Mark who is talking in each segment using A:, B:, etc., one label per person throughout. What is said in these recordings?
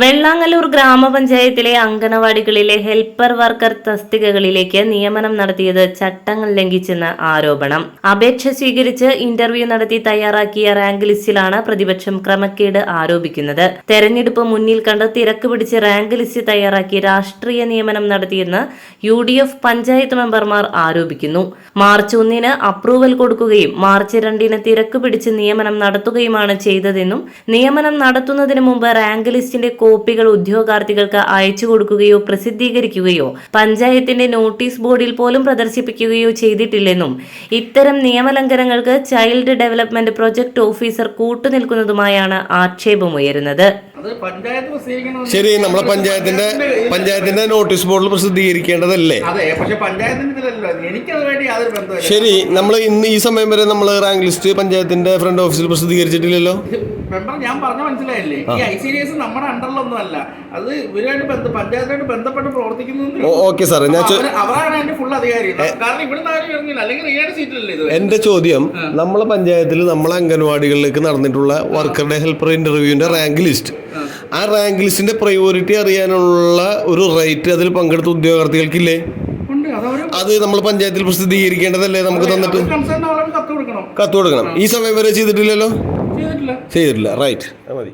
A: വെള്ളാങ്ങല്ലൂർ ഗ്രാമപഞ്ചായത്തിലെ അങ്കണവാടികളിലെ helper worker തസ്തികകളിലേക്ക് നിയമനം നടത്തിയത് ചട്ടങ്ങൾ ലംഘിച്ചെന്ന് ആരോപണം. അപേക്ഷ സ്വീകരിച്ച് ഇന്റർവ്യൂ നടത്തി തയ്യാറാക്കിയ റാങ്ക് ലിസ്റ്റിലാണ് പ്രതിപക്ഷം ക്രമക്കേട് ആരോപിക്കുന്നത്. തെരഞ്ഞെടുപ്പ് മുന്നിൽ കണ്ട് തിരക്ക് പിടിച്ച് റാങ്ക് ലിസ്റ്റ് തയ്യാറാക്കി രാഷ്ട്രീയ നിയമനം നടത്തിയെന്ന് യു ഡി എഫ് പഞ്ചായത്ത് മെമ്പർമാർ ആരോപിക്കുന്നു. മാർച്ച് ഒന്നിന് അപ്രൂവൽ കൊടുക്കുകയും മാർച്ച് രണ്ടിന് തിരക്ക് പിടിച്ച് നിയമനം നടത്തുകയുമാണ് ചെയ്തതെന്നും നിയമനം നടത്തുന്നതിന് മുമ്പ് റാങ്ക് ലിസ്റ്റിന്റെ കോപ്പികൾ ഉദ്യോഗാർത്ഥികൾക്ക് അയച്ചു കൊടുക്കുകയോ പ്രസിദ്ധീകരിക്കുകയോ പഞ്ചായത്തിന്റെ നോട്ടീസ് ബോർഡിൽ പോലും പ്രദർശിപ്പിക്കുകയോ ചെയ്തിട്ടില്ലെന്നും ഇത്തരം നിയമലംഘനങ്ങൾക്ക് ചൈൽഡ് ഡെവലപ്മെന്റ് പ്രൊജക്ട് ഓഫീസർ കൂട്ടുനിൽക്കുന്നതുമായാണ് ആക്ഷേപമുയരുന്നത്.
B: അത് പഞ്ചായത്ത് പ്രസിദ്ധീകരിക്കണം
C: ശരി നമ്മളെ പഞ്ചായത്തിന്റെ പഞ്ചായത്തിന്റെ നോട്ടീസ് ബോർഡിൽ പ്രസിദ്ധീകരിക്കേണ്ടതല്ലേ? ശരി നമ്മൾ ഇന്ന് ഈ സമയം വരെ നമ്മൾ റാങ്ക് ലിസ്റ്റ് പഞ്ചായത്തിന്റെ ഫ്രണ്ട് ഓഫീസിൽ പ്രസിദ്ധീകരിച്ചിട്ടില്ലല്ലോ?
B: മെമ്പർ ഞാൻ പറഞ്ഞ മനസ്സിലായില്ലേ? ഈ ഐ സി ഡി എസ് നമ്മുടെ അണ്ടറിലൊന്നും അല്ല അത് ഇവരുമായിട്ട് ബന്ധ പഞ്ചായത്തുമായിട്ട് ബന്ധപ്പെട്ട് പ്രവർത്തിക്കുന്നു
C: ഓക്കെ സാർ ഞാൻ
B: അവരാണ് അതിന്റെ ഫുൾ അധികാരി കാരണം ഇവിടുന്ന് ആരും ഇറങ്ങില്ല അല്ലെങ്കിൽ റിയാഡ് സീറ്റിലല്ലേ ഇത്?
C: എന്റെ ചോദ്യം നമ്മളെ പഞ്ചായത്തിൽ നമ്മളെ അംഗൻവാടികളിലേക്ക് നടന്നിട്ടുള്ള വർക്കറുടെ ഹെൽപ്പർ ഇന്റർവ്യൂവിന്റെ റാങ്ക് ലിസ്റ്റ് ആ. റാങ്ക് ലിസ്റ്റിന്റെ പ്രയോറിറ്റി അറിയാനുള്ള ഒരു റൈറ്റ് അതിൽ പങ്കെടുത്ത ഉദ്യോഗാർത്ഥികൾക്കില്ലേ? അത് നമ്മൾ പഞ്ചായത്തിൽ പ്രസിദ്ധീകരിക്കേണ്ടതല്ലേ നമുക്ക് തന്നിട്ട്?
B: കത്ത് കൊടുക്കണം.
C: ഈ സമയം വരെ ചെയ്തിട്ടില്ലല്ലോ?
B: ചെയ്തിട്ടില്ല.
C: റൈറ്റ് മതി.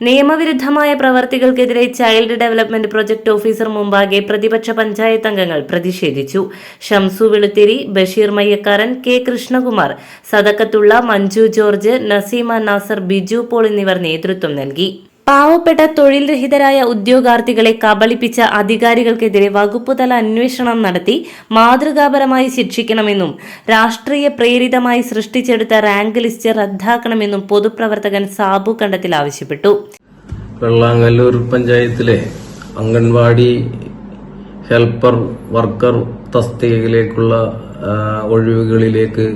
A: നിയമവിരുദ്ധമായ പ്രവർത്തികൾക്കെതിരെ ചൈൽഡ് ഡെവലപ്മെന്റ് പ്രൊജക്ട് ഓഫീസർ മുമ്പാകെ പ്രതിപക്ഷ പഞ്ചായത്ത് അംഗങ്ങൾ പ്രതിഷേധിച്ചു. Shamsu Veluthiri Basheer Mayyakkaran K Krishnakumar Sadakkathulla Manju George Naseema Nasar Biju Paul എന്നിവർ നേതൃത്വം നൽകി. പാവപ്പെട്ട തൊഴിൽ രഹിതരായ ഉദ്യോഗാർത്ഥികളെ കബളിപ്പിച്ച അധികാരികൾക്കെതിരെ വകുപ്പുതല അന്വേഷണം നടത്തി മാതൃകാപരമായി ശിക്ഷിക്കണമെന്നും രാഷ്ട്രീയ പ്രേരിതമായി സൃഷ്ടിച്ചെടുത്ത റാങ്ക് ലിസ്റ്റ് റദ്ദാക്കണമെന്നും പൊതുപ്രവർത്തകൻ സാബു കണ്ടത്തിൽ ആവശ്യപ്പെട്ടു.
D: വെള്ളാങ്ങല്ലൂർ പഞ്ചായത്തിലെ അംഗൻവാടി ഹെൽപ്പർ വർക്കർ തസ്തികയിലേക്കുള്ള ഒഴിവുകളിലേക്ക്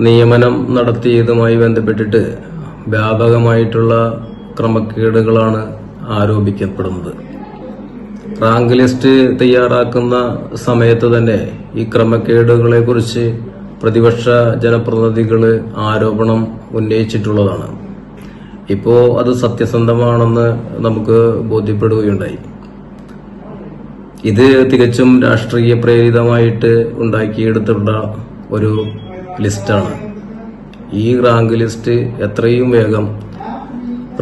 D: നിയമനം നടത്തിയതുമായി ബന്ധപ്പെട്ടിട്ട് വ്യാപകമായിട്ടുള്ള ക്രമക്കേടുകളാണ് ആരോപിക്കപ്പെടുന്നത്. റാങ്ക് ലിസ്റ്റ് തയ്യാറാക്കുന്ന സമയത്ത് തന്നെ ഈ ക്രമക്കേടുകളെ കുറിച്ച് പ്രതിപക്ഷ ജനപ്രതിനിധികൾ ആരോപണം ഉന്നയിച്ചിട്ടുള്ളതാണ്. ഇപ്പോൾ അത് സത്യസന്ധമാണെന്ന് നമുക്ക് ബോധ്യപ്പെടുകയുണ്ടായി. ഇത് തികച്ചും രാഷ്ട്രീയ പ്രേരിതമായിട്ട് ഉണ്ടാക്കിയെടുത്തിട്ടുള്ള ഒരു ലിസ്റ്റാണ്. ഈ റാങ്ക് ലിസ്റ്റ് എത്രയും വേഗം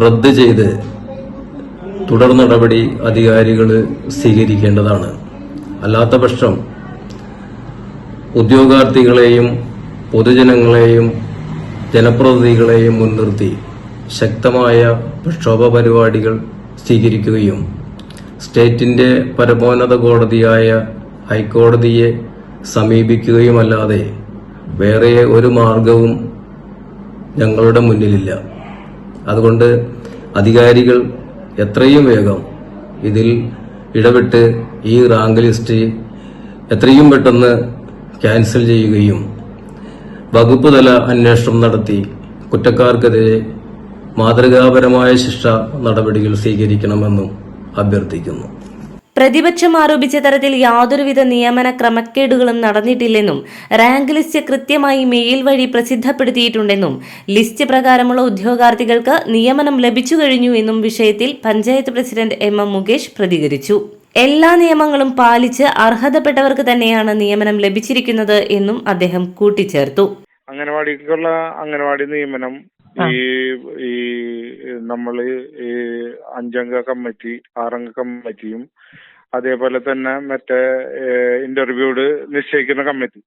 D: റദ്ദ് ചെയ്ത് തുടർ നടപടി അധികാരികൾ സ്വീകരിക്കേണ്ടതാണ്. അല്ലാത്ത പക്ഷം ഉദ്യോഗാർത്ഥികളെയും പൊതുജനങ്ങളെയും ജനപ്രതിനിധികളെയും മുൻനിർത്തി ശക്തമായ പ്രക്ഷോഭ പരിപാടികൾ സ്വീകരിക്കുകയും സ്റ്റേറ്റിന്റെ പരമോന്നത കോടതിയായ ഹൈക്കോടതിയെ സമീപിക്കുകയുമല്ലാതെ വേറെ ഒരു മാർഗവും ഞങ്ങളുടെ മുന്നിലില്ല. അതുകൊണ്ട് അധികാരികൾ എത്രയും വേഗം ഇതിൽ ഇടപെട്ട് ഈ റാങ്ക് ലിസ്റ്റ് എത്രയും പെട്ടെന്ന് ക്യാൻസൽ ചെയ്യുകയും വകുപ്പ് തല അന്വേഷണം നടത്തി കുറ്റക്കാർക്കെതിരെ മാതൃകാപരമായ ശിക്ഷ നടപടികൾ സ്വീകരിക്കണമെന്നും അഭ്യർത്ഥിക്കുന്നു.
A: പ്രതിപക്ഷം ആരോപിച്ച തരത്തിൽ യാതൊരുവിധ നിയമന ക്രമക്കേടുകളും നടന്നിട്ടില്ലെന്നും റാങ്ക് ലിസ്റ്റ് കൃത്യമായി മെയിൽ വഴി പ്രസിദ്ധപ്പെടുത്തിയിട്ടുണ്ടെന്നും ലിസ്റ്റ് പ്രകാരമുള്ള ഉദ്യോഗാർത്ഥികൾക്ക് നിയമനം ലഭിച്ചു കഴിഞ്ഞു എന്നും വിഷയത്തിൽ panchayat president M M Mukesh പ്രതികരിച്ചു. എല്ലാ നിയമങ്ങളും പാലിച്ച് അർഹതപ്പെട്ടവർക്ക് തന്നെയാണ് നിയമനം ലഭിച്ചിരിക്കുന്നത് എന്നും അദ്ദേഹം കൂട്ടിച്ചേർത്തു.
E: അംഗനവാടിക്കുള്ള അംഗനവാടി നിയമനം ഈ ഈ നമ്മൾ ഈ അഞ്ചംഗ കമ്മിറ്റി ആറംഗ കമ്മിറ്റിയും അതേപോലെ തന്നെ മറ്റേ ഇന്റർവ്യൂഡ് നിശ്ചയിക്കുന്ന കമ്മിറ്റി.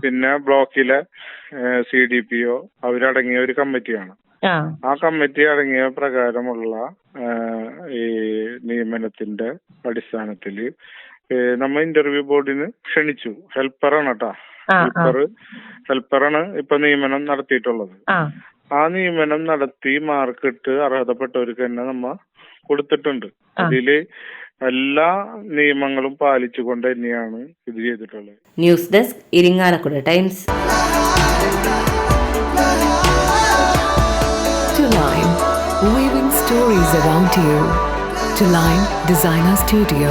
E: പിന്നെ ബ്ലോക്കിലെ സി ഡി പി ഒ അവരടങ്ങിയ ഒരു കമ്മിറ്റിയാണ്. ആ. കമ്മിറ്റി അടങ്ങിയ പ്രകാരമുള്ള ഈ നിയമനത്തിന്റെ അടിസ്ഥാനത്തിൽ നമ്മ ഇന്റർവ്യൂ ബോർഡിന് ക്ഷണിച്ചു. ഹെൽപ്പറാണ് കേട്ടാ ഹെൽപ്പർ ഹെൽപ്പറാണ് ഇപ്പൊ നിയമനം നടത്തിയിട്ടുള്ളത്. ആ. നിയമനം നടത്തി മാർക്കിട്ട് അർഹതപ്പെട്ടവർക്ക് തന്നെ നമ്മ കൊടുത്തിട്ടുണ്ട്. അതിൽ എല്ലാ നിയമങ്ങളും പാലിച്ചുകൊണ്ട് തന്നെയാണ് ഇത് ചെയ്തിട്ടുള്ളത്.
A: News desk Irinjalakuda times.
F: To Line, weaving stories around you. To Designer Studio,